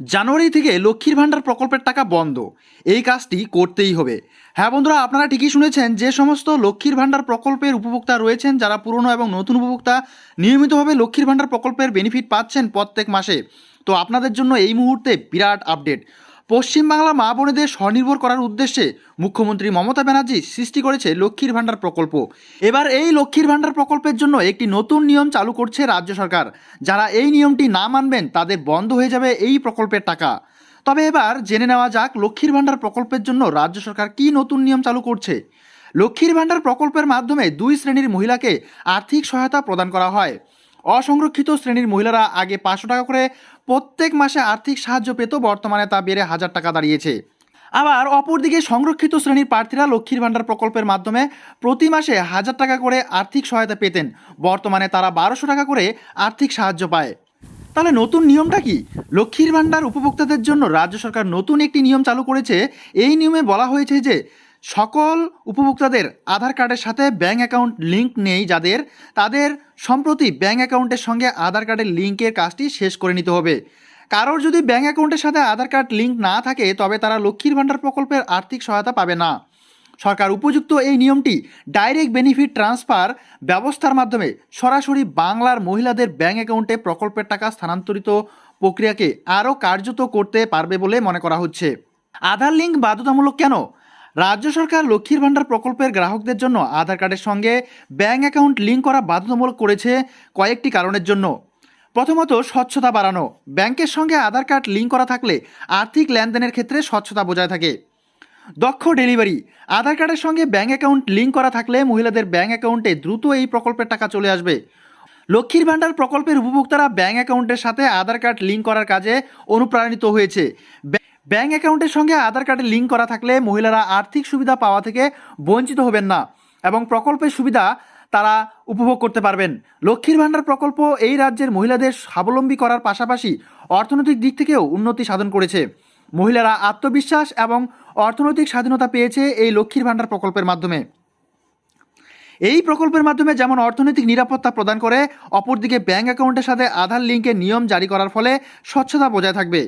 জানুয়ারি থেকে লক্ষ্মীর ভাণ্ডার প্রকল্পের টাকা বন্ধ। এই কাজটি করতেই হবে। হ্যাঁ বন্ধুরা, আপনারা ঠিকই শুনেছেন যে সমস্ত লক্ষ্মীর ভাণ্ডার প্রকল্পের উপভোক্তা রয়েছেন যারা পুরনো এবং নতুন উপভোক্তা, নিয়মিতভাবে লক্ষ্মীর ভাণ্ডার প্রকল্পের বেনিফিট পাচ্ছেন প্রত্যেক মাসে। তো আপনাদের জন্য এই মুহূর্তে বিরাট আপডেট পশ্চিমবাংলা মা বোনেদের স্বনির্ভর করার উদ্দেশ্যে মুখ্যমন্ত্রী মমতা ব্যানার্জি সৃষ্টি করেছে লক্ষ্মীর ভাণ্ডার প্রকল্প। এবার এই লক্ষ্মীর ভাণ্ডার প্রকল্পের জন্য একটি নতুন নিয়ম চালু করছে রাজ্য সরকার। যারা এই নিয়মটি না মানবেন, তাদের বন্ধ হয়ে যাবে এই প্রকল্পের টাকা। তবে এবার জেনে নেওয়া যাক লক্ষ্মীর ভাণ্ডার প্রকল্পের জন্য রাজ্য সরকার কী নতুন নিয়ম চালু করছে। লক্ষ্মীর ভাণ্ডার প্রকল্পের মাধ্যমে দুই শ্রেণির মহিলাকে আর্থিক সহায়তা প্রদান করা হয়। অসংরক্ষিত শ্রেণির মহিলারা আগে পাঁচশো টাকা করে প্রত্যেক মাসে আর্থিক সাহায্য পেত, বর্তমানে তা বেড়ে হাজার টাকা দাঁড়িয়েছে। আবার অপরদিকে সংরক্ষিত শ্রেণির প্রার্থীরা লক্ষ্মীর ভাণ্ডার প্রকল্পের মাধ্যমে প্রতি মাসে হাজার টাকা করে আর্থিক সহায়তা পেতেন। বর্তমানে তারা বারোশো টাকা করে আর্থিক সাহায্য পায়। তাহলে নতুন নিয়মটা কি? লক্ষ্মীর ভাণ্ডার উপভোক্তাদের জন্য রাজ্য সরকার নতুন একটি নিয়ম চালু করেছে। এই নিয়মে বলা হয়েছে যে সকল উপভোক্তাদের আধার কার্ডের সাথে ব্যাঙ্ক অ্যাকাউন্ট লিঙ্ক নেই যাদের, তাদের সম্প্রতি ব্যাঙ্ক অ্যাকাউন্টের সঙ্গে আধার কার্ডের লিঙ্কের কাজটি শেষ করে নিতে হবে। কারোর যদি ব্যাঙ্ক অ্যাকাউন্টের সাথে আধার কার্ড লিঙ্ক না থাকে, তবে তারা লক্ষ্মীর ভাণ্ডার প্রকল্পের আর্থিক সহায়তা পাবে না। সরকার উপযুক্ত এই নিয়মটি ডাইরেক্ট বেনিফিট ট্রান্সফার ব্যবস্থার মাধ্যমে সরাসরি বাংলার মহিলাদের ব্যাঙ্ক অ্যাকাউন্টে প্রকল্পের টাকা স্থানান্তরিত প্রক্রিয়াকে আরও কার্যত করতে পারবে বলে মনে করা হচ্ছে। আধার লিঙ্ক বাধ্যতামূলক কেন? রাজ্য সরকার লক্ষ্মীর ভাণ্ডার প্রকল্পের গ্রাহকদের জন্য আধার কার্ডের সঙ্গে ব্যাঙ্ক অ্যাকাউন্ট লিঙ্ক করা বাধ্যতামূলক করেছে কয়েকটি কারণের জন্য। প্রথমত, স্বচ্ছতা বাড়ানো। ব্যাংকের সঙ্গে আধার কার্ড লিঙ্ক করা থাকলে আর্থিক লেনদেনের ক্ষেত্রে স্বচ্ছতা বজায় থাকে। দক্ষ ডেলিভারি। আধার কার্ডের সঙ্গে ব্যাঙ্ক অ্যাকাউন্ট লিঙ্ক করা থাকলে মহিলাদের ব্যাঙ্ক অ্যাকাউন্টে দ্রুত এই প্রকল্পের টাকা চলে আসবে। লক্ষ্মীর ভাণ্ডার প্রকল্পের উপভোক্তারা ব্যাঙ্ক অ্যাকাউন্টের সাথে আধার কার্ড লিঙ্ক করার কাজে অনুপ্রাণিত হয়েছে। ব্যাঙ্ক অ্যাকাউন্টের সঙ্গে আধার কার্ডে লিঙ্ক করা থাকলে মহিলারা আর্থিক সুবিধা পাওয়া থেকে বঞ্চিত হবেন না এবং প্রকল্পের সুবিধা তারা উপভোগ করতে পারবেন। লক্ষ্মীর ভাণ্ডার প্রকল্প এই রাজ্যের মহিলাদের স্বাবলম্বী করার পাশাপাশি অর্থনৈতিক দিক থেকেও উন্নতি সাধন করেছে। মহিলারা আত্মবিশ্বাস এবং অর্থনৈতিক স্বাধীনতা পেয়েছে এই লক্ষ্মীর ভাণ্ডার প্রকল্পের মাধ্যমে। এই প্রকল্পের মাধ্যমে যেমন অর্থনৈতিক নিরাপত্তা প্রদান করে, অপরদিকে ব্যাঙ্ক অ্যাকাউন্টের সাথে আধার লিঙ্কের নিয়ম জারি করার ফলে স্বচ্ছতা বজায় থাকবে।